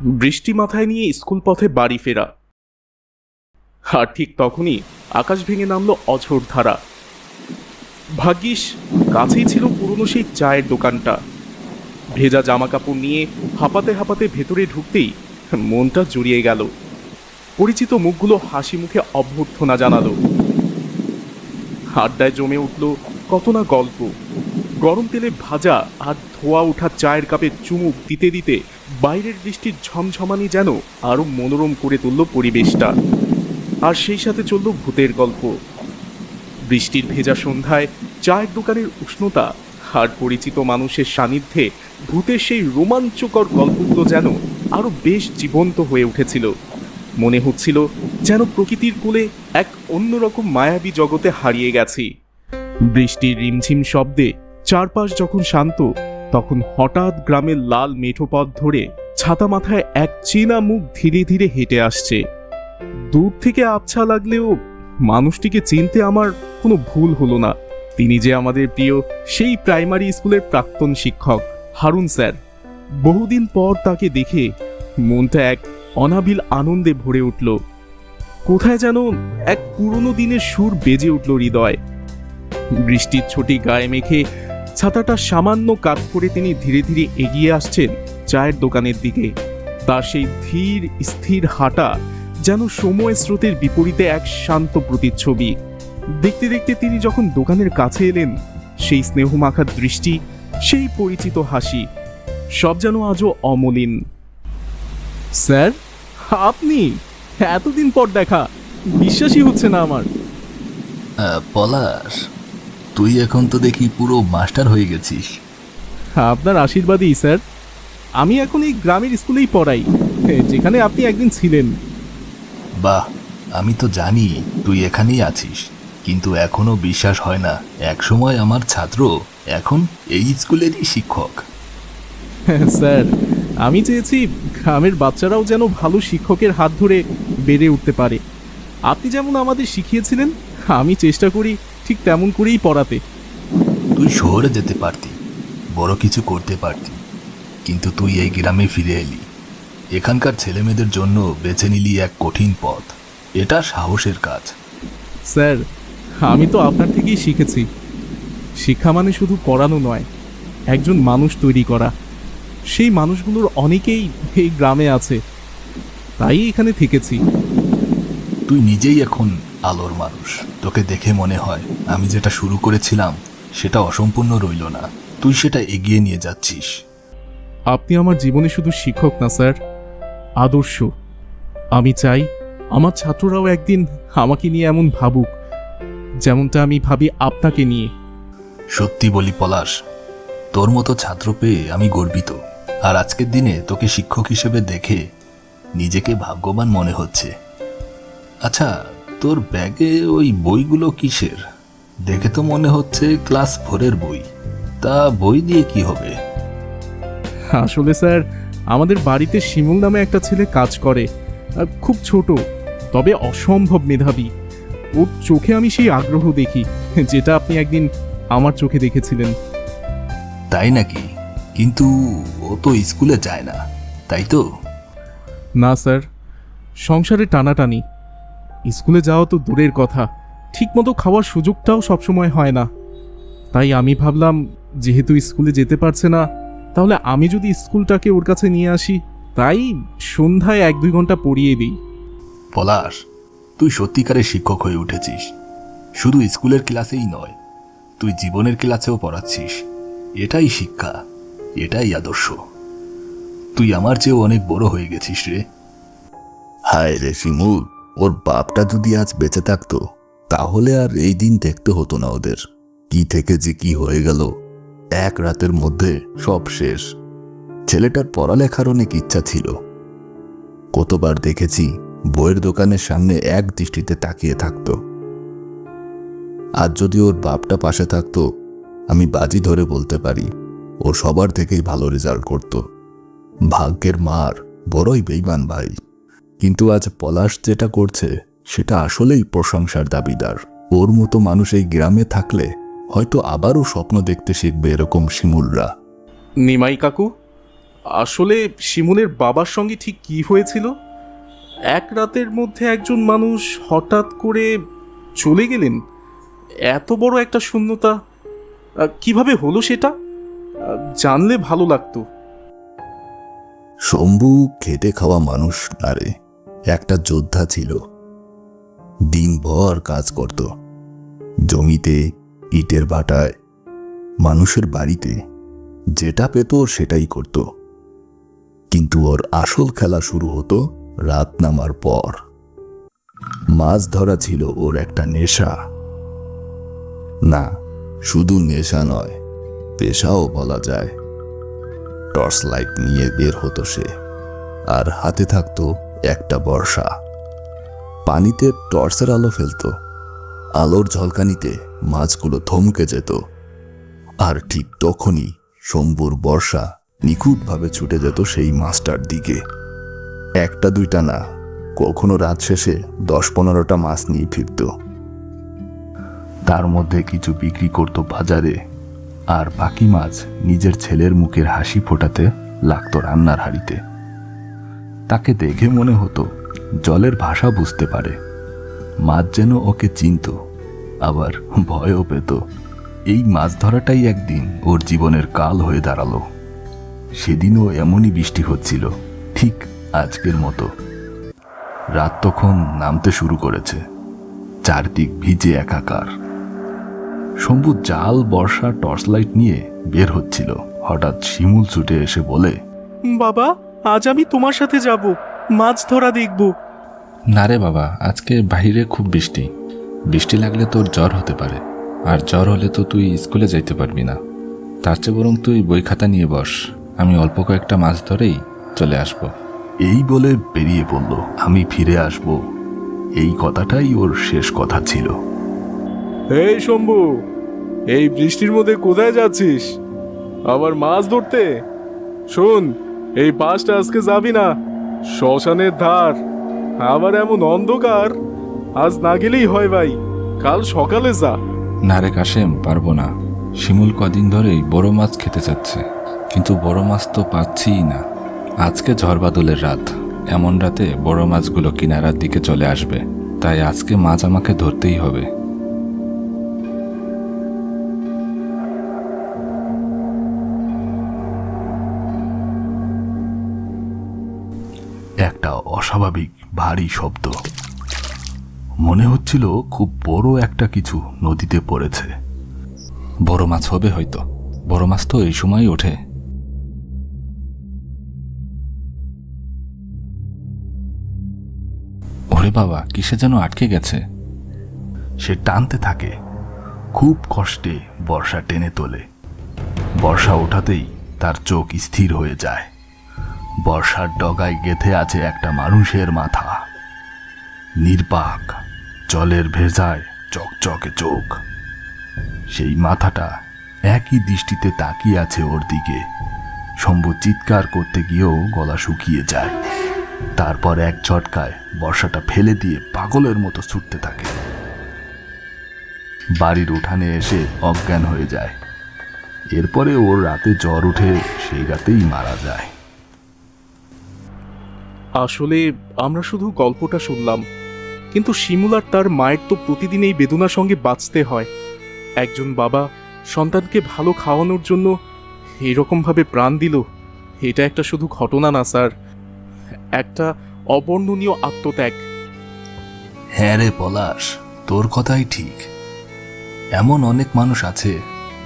বৃষ্টি মাথায় নিয়ে স্কুল পথে বাড়ি ফেরা। আর ঠিক তখনই আকাশ ভেঙে নামলো অঝোর ধারা। ভাগ্যিস কাছেই ছিল পুরনো সেই চায়ের দোকানটা। ভেজা জামা কাপড় নিয়ে হাঁপাতে হাঁপাতে ভেতরে ঢুকতেই মনটা জুড়িয়ে গেল। পরিচিত মুখগুলো হাসি মুখে অভ্যর্থনা জানালো। আড্ডায় জমে উঠল কত না গল্প। গরম তেলে ভাজা আর ধোয়া ওঠা চায়ের কাপে চুমুক দিতে দিতে বাইরের বৃষ্টির ঝমঝমানি যেন আরও মনোরম করে তুলল পরিবেশটা। আর সেই সাথে চলল ভূতের গল্প। বৃষ্টির ভেজা সন্ধ্যায় চায়ের দোকানের উষ্ণতা আর পরিচিত মানুষের সান্নিধ্যে ভূতের সেই রোমাঞ্চকর গল্পগুলো যেন আরও বেশ জীবন্ত হয়ে উঠেছিল। মনে হচ্ছিল যেন প্রকৃতির কোলে এক অন্যরকম মায়াবী জগতে হারিয়ে গেছি। বৃষ্টির রিমঝিম শব্দে চারপাশ যখন শান্ত তখন হঠাৎ গ্রামের লাল মেঠো পথ ধরে ছাতা মাথায় এক চেনা মুখ ধীরে ধীরে হেঁটে আসছে। দূর থেকে আবছা লাগলেও মানুষটিকে চিনতে আমার কোনো ভুল হলো না। তিনি যে আমাদের প্রিয়, সেই প্রাইমারি স্কুলের প্রাক্তন শিক্ষক, হারুন স্যার। বহুদিন পর তাকে দেখে মনটা এক অনাবিল আনন্দে ভরে উঠল। কোথায় যেন এক পুরনো দিনের সুর বেজে উঠল হৃদয়। বৃষ্টির ছুটি গায়ে মেখে ছাতাটা সামান্য কাত করে তিনি ধীরে ধীরে এগিয়ে আসছেন চায়ের দোকানের দিকে। তার সেই ধীর, স্থির হাঁটা যেন সময় স্রোতের বিপরীতে এক শান্ত প্রতিচ্ছবি। দেখতে দেখতে তিনি যখন দোকানের কাছে এলেন, সেই স্নেহমাখার দৃষ্টি, সেই পরিচিত হাসি, সব যেন আজও অমলিন। স্যার, আপনি? এতদিন পর দেখা, বিশ্বাসই হচ্ছে না আমার। পলাশ তুই এখন তো দেখি পুরো মাস্টার হয়ে গেছিস। আপনার আশীর্বাদই স্যার। আমি এখন এই গ্রামের স্কুলেই পড়াই যেখানে আপনি একদিন ছিলেন। বাহ আমি তো জানি তুই এখানেই আছিস কিন্তু এখনও বিশ্বাস হয় না একসময় আমার ছাত্র এখন এই স্কুলেরই শিক্ষক। স্যার আমি চেয়েছি গ্রামের বাচ্চারাও যেন ভালো শিক্ষকের হাত ধরে বেড়ে উঠতে পারে। আপনি যেমন আমাদের শিখিয়েছিলেন আমি চেষ্টা করি ঠিক তেমন করেই পড়াতে। তুই শহরে যেতে পারতি বড় কিছু করতে পারতি কিন্তু তুই এই গ্রামে ফিরে এলি। এখানকার ছেলেমেয়েদের জন্য বেছে নিলি এক কঠিন পথ। এটা সাহসের কাজ। স্যার আমি তো আপনার থেকেই শিখেছি। শিক্ষা মানে শুধু পড়ানো নয় একজন মানুষ তৈরি করা। সেই মানুষগুলোর অনেকেই এই গ্রামে আছে। তাই এখানে থেকেছি। তুই নিজেই এখন আলোর মানুষ। তোকে দেখে মনে হয় আমি যেটা শুরু করেছিলাম সেটা অসম্পূর্ণ রইল না। তুই সেটা এগিয়ে নিয়ে যাচ্ছিস। আপনি আমার জীবনে শুধু শিক্ষক না স্যার। আদর্শ। আমি চাই আমার ছাত্ররাও একদিন আমাকে নিয়ে এমন ভাবুক যেমনটা আমি ভাবি আপনাকে নিয়ে। সত্যি বলি পলাশ তোর মতো ছাত্র পেয়ে আমি গর্বিত। আর আজকের দিনে তোকে শিক্ষক হিসেবে দেখে নিজেকে ভাগ্যবান মনে হচ্ছে। আচ্ছা তোর ব্যাগে ওই বইগুলো কিসের? দেখে তো মনে হচ্ছে ক্লাস ফোরের বই। তা বই দিয়ে কি হবে? আসলে স্যার আমাদের বাড়িতে শিমুল নামে একটা ছেলে কাজ করে খুব ছোট তবে অসম্ভব মেধাবী। ওর চোখে আমি সেই আগ্রহ দেখি যেটা আপনি একদিন আমার চোখে দেখেছিলেন। তাই নাকি? কিন্তু ও তো স্কুলে যায় না তাই তো? না স্যার সংসারে টানাটানি। স্কুলে যাওয়া তো দূরের কথা। ঠিকমতো খাওয়ার সুযোগটাও সবসময় হয় না। তাই আমি ভাবলাম যেহেতু স্কুলে যেতে পারছে না তাহলে আমি যদি স্কুলটাকে ওর কাছে নিয়ে আসি তাই সন্ধ্যায় এক দুই ঘণ্টা পড়িয়ে দিই। পলাশ তুই সত্যিকারের শিক্ষক হয়ে উঠেছিস। শুধু স্কুলের ক্লাসেই নয় তুই জীবনের ক্লাসেও পড়াচ্ছিস। এটাই শিক্ষা এটাই আদর্শ। তুই আমার চেয়েও অনেক বড় হয়ে গেছিস রে। হায় রে শিমুল ওর বাপটা যদি আজ বেঁচে থাকতো, তাহলে আর এই দিন দেখতে হতো না ওদের। কি থেকে যে কি হয়ে গেল, এক রাতের মধ্যে সব শেষ। ছেলেটার পড়ালেখার অনেক ইচ্ছা ছিল। কতবার দেখেছি বইয়ের দোকানের সামনে এক দৃষ্টিতে তাকিয়ে থাকতো। আজ যদি ওর বাপটা পাশে থাকতো, আমি বাজি ধরে বলতে পারি, ও সবার থেকেই ভালো রেজাল্ট করত। ভাগ্যের মার, বড়ই বেইমান ভাই। কিন্তু আজ পলাশ যেটা করছে সেটা আসলেই প্রশংসার দাবিদার। ওর মতো মানুষ এই গ্রামে থাকলে হয়তো আবারও স্বপ্ন দেখতে শিখবে এরকম শিমুলরা। নিমাই কাকু আসলে শিমুলের বাবার সঙ্গে ঠিক কি হয়েছিল? এক রাতের মধ্যে একজন মানুষ হঠাৎ করে চলে গেলেন এত বড় একটা শূন্যতা কীভাবে হলো সেটা? জানলে ভালো লাগতো। শম্ভু খেটে খাওয়া মানুষ আরে একটা যোদ্ধা ছিল। দিনভর কাজ করত। জমিতে, ইটের ভাটায়, মানুষের বাড়িতে, যেটা পেত সেটাই করত। কিন্তু ওর আসল খেলা শুরু হতো রাত নামার পর। মাছ ধরা ছিল ওর একটা নেশা। না, শুধু নেশা নয়, পেশাও বলা যায়। টর্চ লাইট নিয়ে বের হতো সে। আর হাতে থাকতো একটা বর্ষা। পানিতে টর্চের আলো ফেলতো। আলোর ঝলকানিতে মাছগুলো থমকে যেত। আর ঠিক তখনই শম্ভুর বর্ষা নিখুঁতভাবে ছুটে যেত সেই মাছটার দিকে। একটা দুইটা না, কখনো রাত শেষে দশ পনেরোটা মাছ নিয়ে ফিরত। তার মধ্যে কিছু বিক্রি করত বাজারে, আর বাকি মাছ নিজের ছেলের মুখের হাসি ফোটাতে লাগতো রান্নার হাড়িতে। তাকে দেখে মনে হতো জলের ভাষা বুঝতে পারে। মাছ যেন ওকে চিনত, আবার ভয়ও পেত। এই মাছ ধরাটাই একদিন ওর জীবনের কাল হয়ে দাঁড়াল। সেদিনও এমনই বৃষ্টি হচ্ছিল, ঠিক আজকের মতো। রাত তখন নামতে শুরু করেছে, চারদিক ভিজে একাকার। শম্ভু জাল, বর্ষা টর্চ লাইট নিয়ে বের হচ্ছিল। হঠাৎ শিমুল ছুটে এসে বলে, বাবা আজ আমি তোমার সাথে যাব মাছ ধরা দেখব। না রে বাবা আজকে বাইরে খুব বৃষ্টি। বৃষ্টি লাগলে তোর জ্বর হতে পারে আর জ্বর হলে তো তুই স্কুলে যাইতে পারবি না। তার চেয়ে বরং তুই বই খাতা নিয়ে বস আমি অল্প কয়েকটা মাছ ধরেই চলে আসব। এই বলে বেরিয়ে পড়ল। আমি ফিরে আসব। এই কথাটাই ওর শেষ কথা ছিল। এই শম্ভু এই বৃষ্টির মধ্যে কোথায় যাচ্ছিস? আবার মাছ ধরতে? শোন এই পাশটা আজকে যাবি না? শ্মশানের ধার। আবার এমন অন্ধকার। আজ না গেলেই হয় ভাই। কাল সকালে যা। না রে কাশেম পারব না। শিমুল কদিন ধরেই বড় মাছ খেতে চাচ্ছে। কিন্তু বড় মাছ তো পাচ্ছিই না। আজকে ঝড় বাদলের রাত। এমন রাতে বড় মাছগুলো কিনারার দিকে চলে আসবে। তাই আজকে মাছ আমাকে ধরতেই হবে। অস্বাভাবিক, ভারী শব্দ। মনে হচ্ছিল খুব বড় একটা কিছু নদীতে পড়েছে। বড় মাছ হবে হয়তো। বড় মাছ তো এই সময় ওঠে। ওরে বাবা, কিসে যেন আটকে গেছে? সে টানতে থাকে। খুব কষ্টে বর্ষা টেনে তোলে। বর্ষা ওঠাতেই তার চোখ স্থির হয়ে যায়। বর্ষার ডগায় গেথে আছে একটা মানুষের মাথা। নির্বাক, জলের ভেজায় চকচকে চোখ। সেই মাথাটা একই দৃষ্টিতে তাকিয়ে আছে ওর দিকে। শম্ভু চিৎকার করতে গিয়েও গলা শুকিয়ে যায়। তারপর এক ঝটকায় বর্ষাটা ফেলে দিয়ে পাগলের মতো ছুটতে থাকে। বাড়ির উঠানে এসে অজ্ঞান হয়ে যায়। এরপরে ওর রাতে জ্বর উঠে সেই রাতেই মারা যায়। আসলে আমরা শুধু গল্পটা শুনলাম। কিন্তু শিমুল আর তার মায়ের তো প্রতিদিন এই বেদনার সঙ্গে বাঁচতে হয়। একজন বাবা সন্তানকে ভালো খাওয়ানোর জন্য এরকমভাবে প্রাণ দিল, এটা একটা শুধু ঘটনা না, স্যার। একটা অবর্ণনীয় আত্মত্যাগ। হ্যাঁ রে পলাশ, তোর কথাই ঠিক। এমন অনেক মানুষ আছে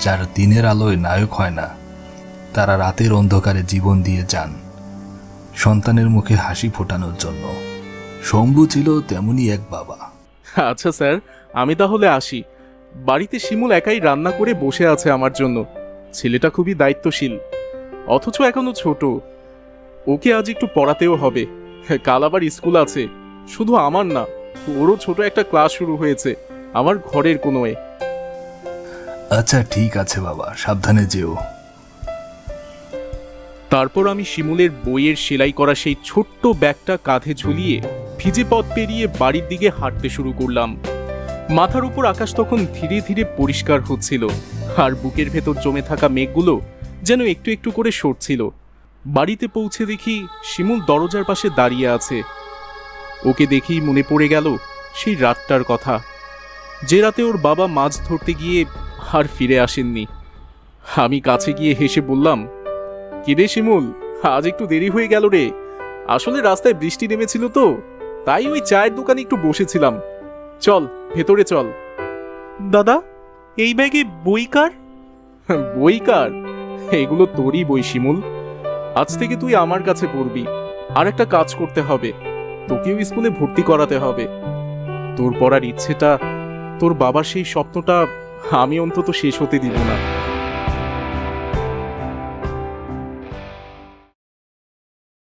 যারা দিনের আলোয় নায়ক হয় না। তারা রাতের অন্ধকারে জীবন দিয়ে যান। সন্তানের মুখে হাসি ফোটানোর জন্য। শম্ভু ছিল তেমনই এক বাবা। আচ্ছা স্যার আমি তাহলে আসি। বাড়িতে শিমুল একাই রান্না করে বসে আছে আমার জন্য। ছেলেটা খুবই দায়িত্বশীল অথচ এখনও ছোট। ওকে আজ একটু পড়াতেও হবে। কাল আবার স্কুল আছে। শুধু আমার না ওরও ছোট একটা ক্লাস শুরু হয়েছে আমার ঘরের কোনোয়ে। আচ্ছা ঠিক আছে বাবা সাবধানে যেও। তারপর আমি শিমুলের বইয়ের সেলাই করা সেই ছোট্ট ব্যাগটা কাঁধে ঝুলিয়ে ভিজে পথ পেরিয়ে বাড়ির দিকে হাঁটতে শুরু করলাম। মাথার উপর আকাশ তখন ধীরে ধীরে পরিষ্কার হচ্ছিল, আর বুকের ভেতর জমে থাকা মেঘগুলো যেন একটু একটু করে সরছিল। বাড়িতে পৌঁছে দেখি শিমুল দরজার পাশে দাঁড়িয়ে আছে। ওকে দেখেই মনে পড়ে গেল সেই রাতটার কথা। যে রাতে ওর বাবা মাছ ধরতে গিয়ে আর ফিরে আসেননি। আমি কাছে গিয়ে হেসে বললাম কিরে শিমুল? আজ একটু দেরি হয়ে গেল রে। আসলে রাস্তায় বৃষ্টি নেমেছিল তো তাই ওই চায়ের দোকানে একটু বসেছিলাম। চল ভেতরে চল। দাদা এই ব্যাগে বই কার? বই কার? এগুলো তোরই বই শিমুল। আজ থেকে তুই আমার কাছে পড়বি। আর একটা কাজ করতে হবে। তোকেও স্কুলে ভর্তি করাতে হবে। তোর পড়ার ইচ্ছেটা তোর বাবার সেই স্বপ্নটা আমি অন্তত শেষ হতে দিব না।